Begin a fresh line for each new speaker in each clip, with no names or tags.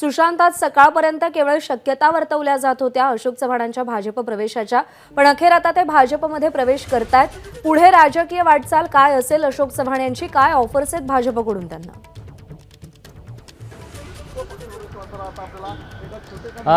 सुशांतात सकाळपर्यंत केवळ शक्यता वर्तवल्या जात होत्या अशोक चव्हाणांच्या भाजप प्रवेशाच्या. पण अखेर आता ते भाजपमध्ये प्रवेश करतायत. पुढे राजकीय वाटचाल काय असेल अशोक चव्हाण यांची? काय ऑफर्स आहेत भाजपकडून त्यांना?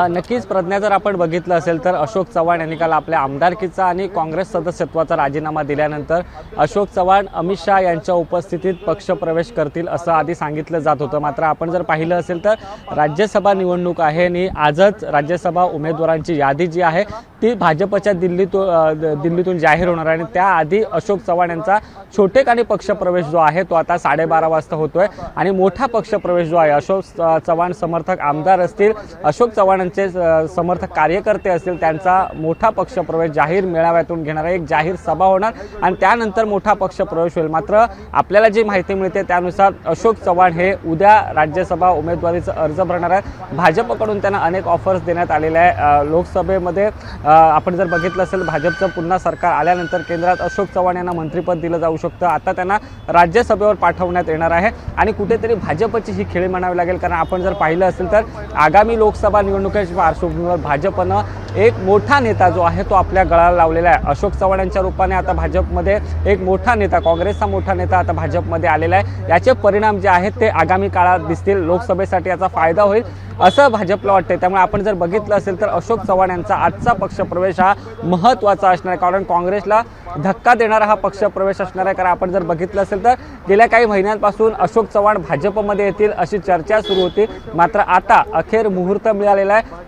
नक्कीच. प्रज्ञा जर आपण बघितलं असेल तर अशोक चव्हाण यांनी काल आपल्या आमदारकीचा आणि काँग्रेस सदस्यत्वाचा राजीनामा दिल्यानंतर अशोक चव्हाण अमित शहा यांच्या उपस्थितीत पक्षप्रवेश करतील असं आधी सांगितलं जात होतं. मात्र आपण जर पाहिलं असेल तर राज्यसभा निवडणूक आहे आणि आजच राज्यसभा उमेदवारांची यादी जी आहे ती भाजपच्या दिल्लीतून दिल्लीतून जाहीर होणार आहे. आणि त्याआधी अशोक चव्हाण यांचा छोटेखानी पक्षप्रवेश जो आहे तो आता साडेबारा वाजता होतोय. आणि मोठा पक्षप्रवेश जो आहे अशोक चव्हाण समर्थक आमदार असतील अशोक चव्हाणांचे समर्थक कार्यकर्ते असतील त्यांचा मोठा पक्षप्रवेश जाहीर मेळाव्यातून घेणार आहे एक जाहीर सभा होणार. आणि त्यानंतर मोठा पक्षप्रवेश होईल. मात्र आपल्याला जी माहिती मिळते त्यानुसार अशोक चव्हाण हे उद्या राज्यसभा उमेदवारीचा अर्ज भरणार आहेत. भाजपकडून त्यांना अनेक ऑफर्स देण्यात आलेल्या आहे लोकसभेमध्ये आपण जर बघितलं असेल भाजपचं पुन्हा सरकार आल्यानंतर केंद्रात अशोक चव्हाण यांना मंत्रिपद दिलं जाऊ शकतं. आता त्यांना राज्यसभेवर पाठवण्यात येणार आहे. आणि कुठेतरी भाजपची ही खेळी म्हणावी लागेल. कारण आपण जर पाहिलं असेल तर आगामी लोकसभा निवडणुकीच्या पार्श्वभूमीवर भाजपनं एक मोठा नेता जो आहे तो आपल्या गळाला लावलेला आहे. अशोक चव्हाण यांच्या रूपाने आता भाजपमध्ये एक मोठा नेता काँग्रेसचा मोठा नेता आता भाजपमध्ये आलेला आहे. याचे परिणाम जे आहेत ते आगामी काळात दिसतील. लोकसभेसाठी याचा फायदा होईल असं भाजपला वाटतंय. त्यामुळे आपण जर बघितलं असेल तर अशोक चव्हाण यांचा आजचा पक्षप्रवेश हा महत्त्वाचा असणार आहे. कारण काँग्रेसला धक्का देणारा हा पक्षप्रवेश असणार आहे. कारण आपण जर बघितलं असेल तर गेल्या काही महिन्यांपासून अशोक चव्हाण भाजपमध्ये येतील अशी चर्चा सुरू होती. मात्र आता अखेर मुहूर्त मिळालेला आहे.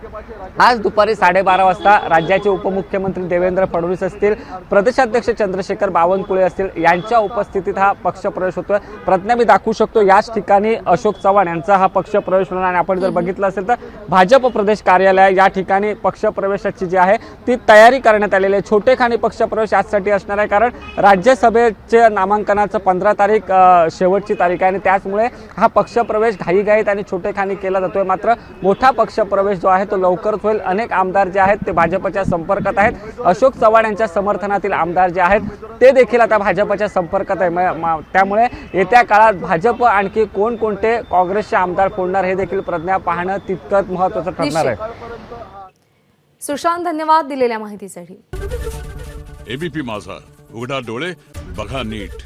आज दुपारी साडेबारा वाजता राज्याचे उपमुख्यमंत्री देवेंद्र फडणवीस असतील प्रदेशाध्यक्ष चंद्रशेखर बावनकुळे असतील यांच्या उपस्थितीत हा पक्षप्रवेश होतोय. प्रज्ञा मी दाखवू शकतो याच ठिकाणी अशोक चव्हाण यांचा हा पक्षप्रवेश होणार आणि आपण जर बघितलं असेल तर भाजप प्रदेश कार्यालय या ठिकाणी पक्षप्रवेशाची जी आहे ती तयारी करण्यात आलेली आहे. छोटेखानी पक्षप्रवेश यासाठी असणार आहे कारण राज्यसभेचे नामांकनाचं पंधरा तारीख शेवटची तारीख आहे आणि त्याचमुळे हा पक्षप्रवेश घाईघाईत आणि छोटेखानी केला जातोय. मात्र मोठा पक्षप्रवेश जो आहे तो लवकरच होईल. अनेक आमदार जे आहेत ते भाजपच्या संपर्कात आहेत. अशोक चव्हाण यांच्या समर्थनातील आमदार जे आहेत ते देखील आता भाजपच्या संपर्कात आहे. त्यामुळे येत्या काळात भाजप आणखी कोणकोणते काँग्रेसचे आमदार फोडणार हे देखील प्रज्ञा पाहणं तितकंच महत्त्वाचं ठरणार आहे.
सुशांत धन्यवाद दिलेल्या माहितीसाठी.
एबीपी माझा. उघडा डोळे बघा नीट.